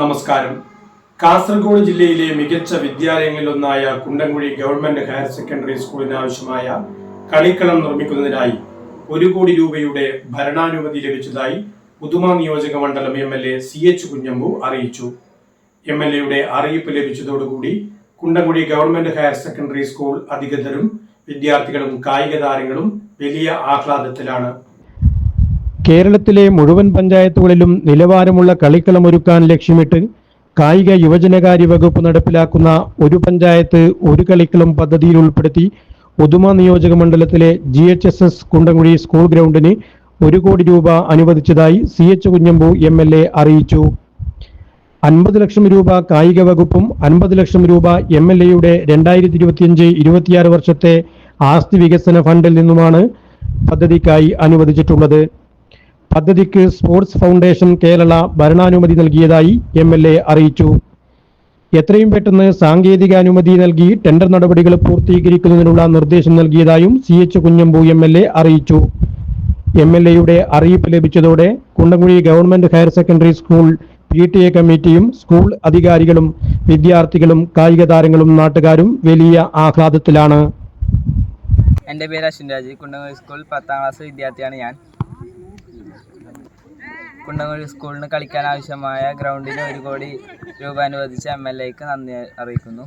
നമസ്കാരം. കാസർഗോഡ് ജില്ലയിലെ മികച്ച വിദ്യാലയങ്ങളിലൊന്നായ കുണ്ടംകുഴി ഗവൺമെന്റ് ഹയർ സെക്കൻഡറി സ്കൂളിന് ആവശ്യമായ കളിക്കളം നിർമ്മിക്കുന്നതിനായി ഒരു കോടി രൂപയുടെ ഭരണാനുമതി ലഭിച്ചതായി പുതുമ നിയോജക മണ്ഡലം M L A C H Kunhambu അറിയിച്ചു. എം എൽ എയുടെ അറിയിപ്പ് ലഭിച്ചതോടുകൂടി Kundankuzhi government higher secondary school അധികൃതരും വിദ്യാർത്ഥികളും കായിക താരങ്ങളും വലിയ ആഹ്ലാദത്തിലാണ്. കേരളത്തിലെ മുഴുവൻ പഞ്ചായത്തുകളിലും നിലവാരമുള്ള കളിക്കളം ഒരുക്കാൻ ലക്ഷ്യമിട്ട് കായിക യുവജനകാര്യ വകുപ്പ് നടപ്പിലാക്കുന്ന ഒരു പഞ്ചായത്ത് ഒരു കളിക്കളം പദ്ധതിയിൽ ഉൾപ്പെടുത്തി ഉദുമ നിയോജക മണ്ഡലത്തിലെ G H S S Kundamkuzhi school ഗ്രൗണ്ടിന് ഒരു കോടി രൂപ അനുവദിച്ചതായി C H Kunhambu M L A അറിയിച്ചു. അൻപത് ലക്ഷം രൂപ കായിക വകുപ്പും അൻപത് ലക്ഷം രൂപ എം എൽ എയുടെ രണ്ടായിരത്തി ഇരുപത്തിയഞ്ച് ഇരുപത്തിയാറ് വർഷത്തെ ആസ്തി വികസന ഫണ്ടിൽ നിന്നുമാണ് പദ്ധതിക്കായി അനുവദിച്ചിട്ടുള്ളത്. പദ്ധതിക്ക് സ്പോർട്സ് ഫൗണ്ടേഷൻ കേരള ഭരണാനുമതി നൽകിയതായി എം എൽ എ അറിയിച്ചു. എത്രയും പെട്ടെന്ന് സാങ്കേതിക അനുമതി നൽകി ടെൻഡർ നടപടികൾ പൂർത്തീകരിക്കുന്നതിനുള്ള നിർദ്ദേശം നൽകിയതായും C H Kunhambu M L A അറിയിച്ചു. എം എൽ എയുടെ അറിയിപ്പ് ലഭിച്ചതോടെ Kundamkuzhi government higher secondary school P T A കമ്മിറ്റിയും സ്കൂൾ അധികാരികളും വിദ്യാർത്ഥികളും കായിക താരങ്ങളും നാട്ടുകാരും വലിയ ആഹ്ലാദത്തിലാണ്. എന്റെ പേര് അശ്വിൻ രാജ് കുണ്ടംകുഴി സ്കൂൾ പത്താം ക്ലാസ് വിദ്യാർത്ഥിയാണ് ഞാൻ. കുണ്ടങ്ങോഴി സ്കൂളിന് കളിക്കാൻ ആവശ്യമായ ഗ്രൗണ്ടിന് ഒരു കോടി രൂപ അനുവദിച്ച എം എൽ എക്ക് നന്ദി അറിയിക്കുന്നു.